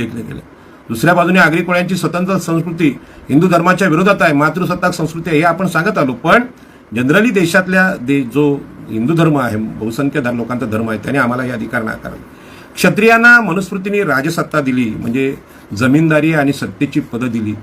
लेखले गेले दुसऱ्या बाजूने आगरी कोळ्यांची स्वतंत्र संस्कृती हिंदू धर्माच्या विरोधात आहे मातृसत्ताक संस्कृती आहे हे आपण सांगत आलो. पण जनरली देशातल्या दे जो हिंदू धर्म आहे बहुसंख्य धर्म लोकांचा धर्म आहे त्याने आम्हाला हे अधिकार नाकारले. क्षत्रियांना मनुस्मृतीने राजसत्ता दिली म्हणजे जमीनदारी आणि सत्तेची पदं दिली.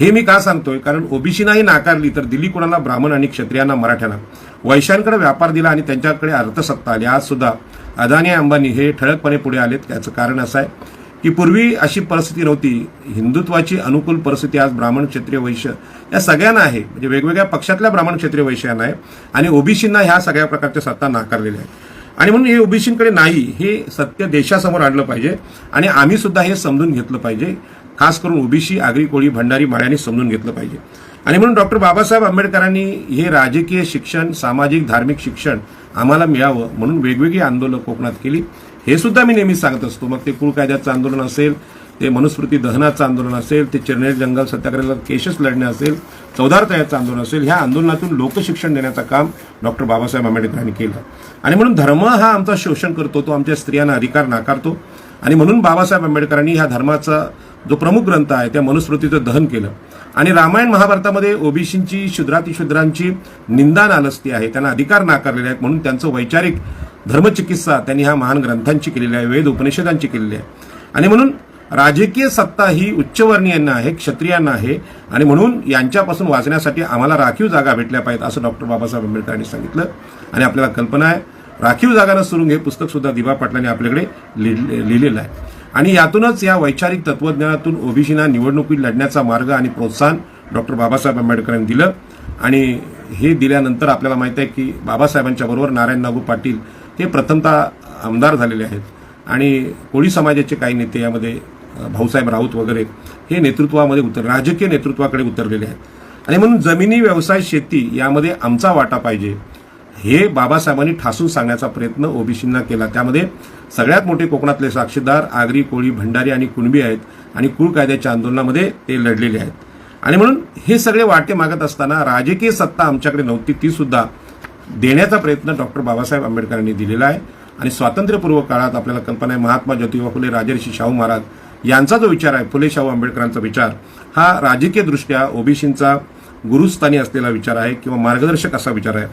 हे मी का सांगतोय? कारण ओबीसीनाही नाकारली तर दिली कोणाला ब्राह्मण आणि क्षत्रियांना मराठ्यांना वैश्यांकडे व्यापार दिला आणि त्यांच्याकडे अर्थसत्ता आली. आज सुद्धा अदानी अंबानी हे ठळकपणे पुढे आलेत त्याचं कारण असं आहे. की पूर्वी अशी परिस्थिती नव्हती. हिंदुत्वाची अनुकूल परिस्थिती आज ब्राह्मण क्षेत्रीय वैश्य या सगळ्यांना आहे. म्हणजे वेगवेगळ्या पक्षातल्या ब्राह्मण क्षेत्रीय वैश्यांना आहे. आणि ओबीसींना ह्या सगळ्या प्रकारच्या सत्ता नाकारलेल्या आहे आणि म्हणून हे ओबीसींकडे नाही. हे सत्य देशासमोर आणलं पाहिजे. आणि आम्ही सुद्धा हे समजून घेतलं पाहिजे. खास करून ओबीसी आगरी कोळी भंडारी माळ्यांनी समजून घेतलं पाहिजे. आणि म्हणून डॉक्टर बाबासाहेब आंबेडकरांनी हे राजकीय शिक्षण सामाजिक धार्मिक शिक्षण आम्हाला मिळावं म्हणून वेगवेगळी आंदोलनं कोकणात केली. हे सुद्धा मी नेहमीच सांगत असतो. मग ते कुळ कायद्याचं आंदोलन असेल ते मनुस्मृती दहनाचं आंदोलन असेल ते चिरनेर जंगल सत्याग्रहाला केशस लढणे असेल चौदार तयाचं आंदोलन असेल ह्या आंदोलनातून लोकशिक्षण देण्याचं काम डॉक्टर बाबासाहेब आंबेडकरांनी केलं. आणि म्हणून धर्म हा आमचा शोषण करतो तो आमच्या स्त्रियांना अधिकार नाकारतो. आणि म्हणून बाबासाहेब आंबेडकरांनी ह्या धर्माचा जो प्रमुख ग्रंथ आहे त्या मनुस्मृतीचं दहन केलं. आणि रामायण महाभारतामध्ये ओबीसींची शुद्रातिशुद्रांची निंदा नालस्ती आहे. त्यांना अधिकार नाकारलेले आहेत म्हणून त्यांचं वैचारिक धर्मचिकित्सा त्यांनी ह्या महान ग्रंथांची केलेली आहे वेद उपनिषदांची केलेली आहे. आणि म्हणून राजकीय सत्ता ही उच्चवर्णीयांना आहे क्षत्रियांना आहे आणि म्हणून यांच्यापासून वाचण्यासाठी आम्हाला राखीव जागा भेटल्या पाहिजेत असं डॉक्टर बाबासाहेब आंबेडकरांनी सांगितलं. आणि आपल्याला कल्पना आहे राखीव जागा नसरून हे पुस्तकसुद्धा दिवा पाटलांनी आपल्याकडे लिहिलेलं आहे. आणि यातूनच या वैचारिक तत्वज्ञानातून ओबीसीना निवडणुकीत लढण्याचा मार्ग आणि प्रोत्साहन डॉक्टर बाबासाहेब आंबेडकरांनी दिलं. आणि हे दिल्यानंतर आपल्याला माहिती आहे की बाबासाहेबांच्या बरोबर नारायण नागू पाटील हे प्रथमतः आमदार झालेले आहेत. आणि कोळी समाजाचे काही नेते यामध्ये भाऊसाहेब राऊत वगैरे हे नेतृत्वामध्ये उतर राजकीय नेतृत्वाकडे उतरलेले आहेत. आणि म्हणून जमिनी व्यवसाय शेती यामध्ये आमचा वाटा पाहिजे. हे बाबासाहेबांनी ठासून सांगण्याचा प्रयत्न ओबीसींना केला. त्यामध्ये सगळ्यात मोठे कोकणातले साक्षीदार आगरी कोळी भंडारी आणि कुणबी आहेत आणि कुळ कायद्याच्या आंदोलनामध्ये ते लढलेले आहेत. आणि म्हणून हे सगळे वाटे मागत असताना राजकीय सत्ता आमच्याकडे नव्हती ती सुद्धा देण्याचा प्रयत्न डॉक्टर बाबासाहेब आंबेडकरांनी दिलेला आहे. आणि स्वातंत्र्यपूर्व काळात आपल्याला कल्पना आहे महात्मा ज्योतिबा फुले राजर्षी शाहू महाराज यांचा जो विचार आहे फुले शाहू आंबेडकरांचा विचार हा राजकीयदृष्ट्या ओबीसींचा गुरुस्थानी असलेला विचार आहे किंवा मार्गदर्शक असा विचार आहे.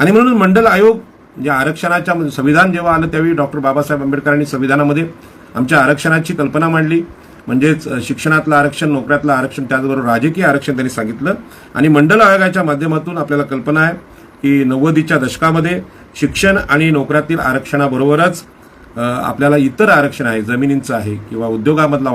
आणि म्हणून मंडल आयोग जे आरक्षणाच्या म्हणजे संविधान जेव्हा आलं त्यावेळी डॉक्टर बाबासाहेब आंबेडकरांनी संविधानामध्ये आमच्या आरक्षणाची कल्पना मांडली. म्हणजेच शिक्षणातलं आरक्षण नोकऱ्यातलं आरक्षण त्याचबरोबर राजकीय आरक्षण त्यांनी सांगितलं. आणि मंडल आयोगाच्या माध्यमातून आपल्याला कल्पना आहे की नव्वदीच्या दशकामध्ये शिक्षण आणि नोकऱ्यातील आरक्षणाबरोबरच आपल्याला इतर आरक्षण आहे जमिनींचं आहे किंवा उद्योगामधला